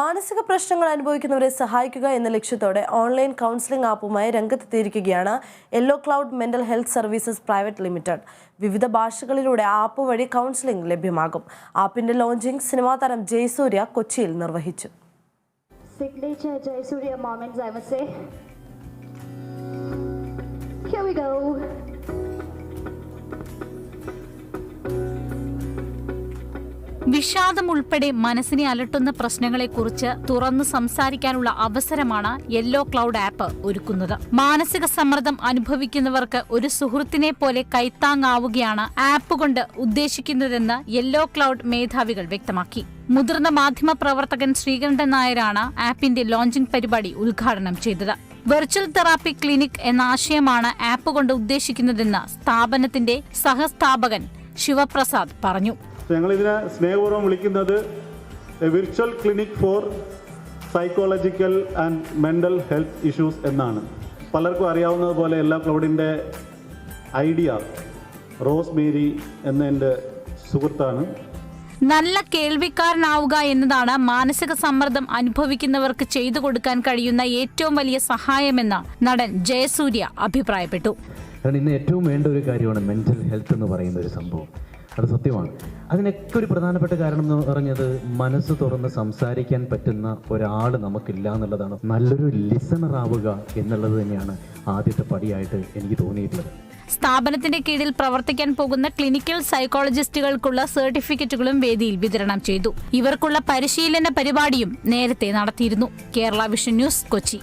മാനസിക പ്രശ്നങ്ങൾ അനുഭവിക്കുന്നവരെ സഹായിക്കുക എന്ന ലക്ഷ്യത്തോടെ ഓൺലൈൻ കൗൺസിലിംഗ് ആപ്പുമായി രംഗത്തെത്തിയിരിക്കുകയാണ് yellow cloud mental health services private limited വിവിധ ഭാഷകളിലൂടെ ആപ്പ് വഴി കൗൺസിലിംഗ് ലഭ്യമാകും ആപ്പിന്റെ ലോഞ്ചിംഗ് സിനിമാ താരം ജയസൂര്യ കൊച്ചിയിൽ നിർവഹിച്ചു. Here we go. വിഷാദം ഉൾപ്പെടെ മനസ്സിനെ അലട്ടുന്ന പ്രശ്നങ്ങളെക്കുറിച്ച് തുറന്നു സംസാരിക്കാനുള്ള അവസരമാണ് യെല്ലോ ക്ലൗഡ് ആപ്പ് ഒരുക്കുന്നത്. മാനസിക സമ്മർദ്ദം അനുഭവിക്കുന്നവർക്ക് ഒരു സുഹൃത്തിനെ പോലെ കൈത്താങ്ങാവുകയാണ് ആപ്പ് കൊണ്ട് ഉദ്ദേശിക്കുന്നതെന്ന് യെല്ലോ ക്ലൗഡ് മേധാവികൾ വ്യക്തമാക്കി. മുതിർന്ന മാധ്യമ പ്രവർത്തകൻ ശ്രീകണ്ഠൻ നായരാണ് ആപ്പിന്റെ ലോഞ്ചിംഗ് പരിപാടി ഉദ്ഘാടനം ചെയ്തത്. വെർച്വൽ തെറാപ്പി ക്ലിനിക് എന്ന ആശയമാണ് ആപ്പ് കൊണ്ട് ഉദ്ദേശിക്കുന്നതെന്ന് സ്ഥാപനത്തിന്റെ സഹസ്ഥാപകൻ ശിവപ്രസാദ് പറഞ്ഞു. ഞങ്ങളിതിനെ സ്നേഹപൂർവം വിളിക്കുന്നത് virtual clinic for psychological and mental health issues എന്നാണ്. പലർക്കും അറിയാവുന്നതുപോലെ എല്ലാ ക്ലൗഡിന്റെ ഐഡിയ റോസ് മേരി എന്ന എന്റെ സുഹൃത്താണ്. നല്ല കേൾവിക്കാരനാവുക എന്നതാണ് മാനസിക സമ്മർദ്ദം അനുഭവിക്കുന്നവർക്ക് ചെയ്തു കൊടുക്കാൻ കഴിയുന്ന ഏറ്റവും വലിയ സഹായമെന്ന് നടൻ ജയസൂര്യ അഭിപ്രായപ്പെട്ടു. കാരണം ഇന്ന് ഏറ്റവും വേണ്ട ഒരു കാര്യമാണ് മെന്റൽ ഹെൽത്ത് എന്ന് പറയുന്ന ഒരു സംഭവം. അത് സത്യമാണ്. അതിനൊക്കെ ഒരു പ്രധാനപ്പെട്ട കാരണം എന്ന് പറഞ്ഞത് മനസ്സ് തുറന്ന് സംസാരിക്കാൻ പറ്റുന്ന ഒരാൾ നമുക്കില്ല എന്നുള്ളതാണ്. നല്ലൊരു ലിസണർ ആവുക എന്നുള്ളത് തന്നെയാണ് ആദ്യത്തെ പടിയായിട്ട് എനിക്ക് തോന്നിയിട്ടുള്ളത്. സ്ഥാപനത്തിന്റെ കീഴിൽ പ്രവർത്തിക്കാൻ പോകുന്ന ക്ലിനിക്കൽ സൈക്കോളജിസ്റ്റുകൾക്കുള്ള സർട്ടിഫിക്കറ്റുകളും വേദിയിൽ വിതരണം ചെയ്തു. ഇവർക്കുള്ള പരിശീലന പരിപാടിയും നേരത്തെ നടത്തിയിരുന്നു. Kerala Vision News Kochi.